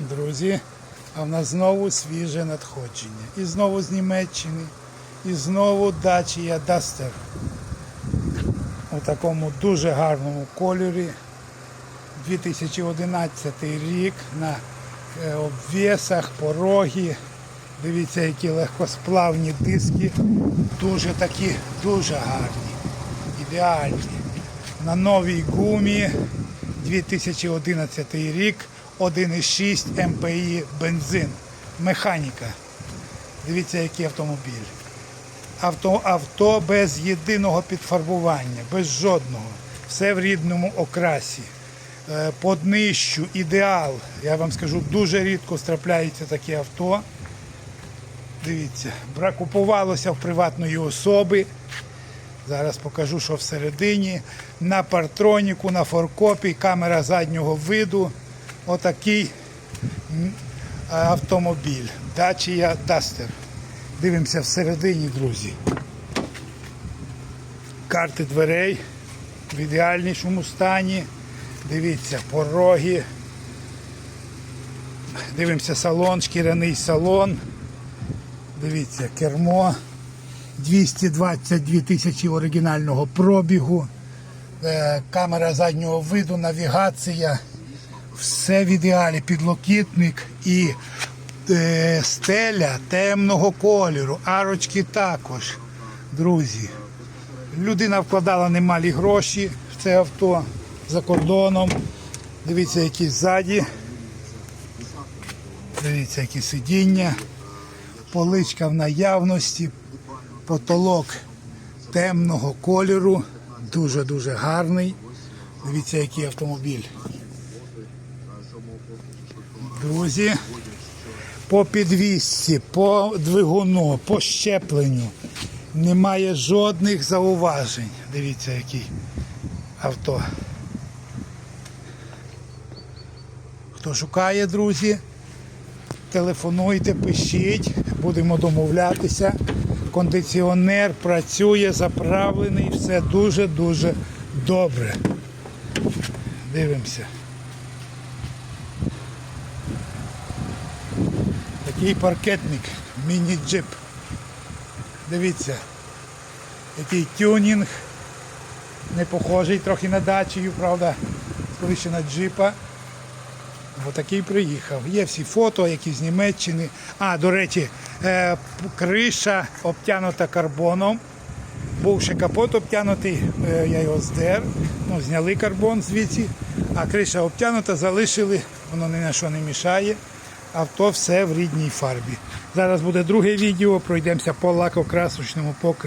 Друзі, а в нас знову свіже надходження. І знову з Німеччини, і знову Dacia Duster. У такому дуже гарному кольорі. 2011 рік на е, обвісах, порогі. Дивіться, які легкосплавні диски. Дуже такі, дуже гарні. Ідеальні. На новій гумі 2011 рік 1,6 МПІ бензин. Механіка. Дивіться, який автомобіль. Авто, авто без єдиного підфарбування, без жодного. Все в рідному окрасі. Е, По днищу ідеал. Я вам скажу, дуже рідко трапляються такі авто. Дивіться, бра- купувалося в приватної особи. Зараз покажу, що всередині. На партроніку, на форкопі, камера заднього виду. Отакий автомобіль. Dacia Duster. Дивимося всередині, друзі. Карти дверей в ідеальнішому стані. Дивіться, пороги. Дивимося салон, шкіряний салон. Дивіться, кермо. 222 тисячі оригінального пробігу. Е, Камера заднього виду, навігація. Все в ідеалі. Підлокітник і е, стеля темного кольору. Арочки також. Друзі. Людина вкладала немалі гроші в це авто за кордоном. Дивіться, які ззаді. Дивіться, які сидіння. Поличка в наявності. Потолок темного кольору. Дуже-дуже гарний. Дивіться, який автомобіль. Друзі, по підвісці, по двигуну, по щепленню немає жодних зауважень. Дивіться, який авто. Хто шукає, друзі, телефонуйте, пишіть, будемо домовлятися. Кондиціонер працює, заправлений, все дуже-дуже добре. Дивимося. Такий паркетник, міні-джип. Дивіться, який тюнінг. Не похожий трохи на дачію, правда, скоріше на джипа. Бо такий приїхав. Є всі фото, які з Німеччини. А, до речі, е, криша обтянута карбоном. Був ще капот обтянутий, е, я його здер. Ну, зняли карбон звідси, а криша обтянута, залишили, воно ні на що не мішає. Авто все в рідній фарбі. Зараз буде друге відео, пройдемося по лакокрасочному покритті.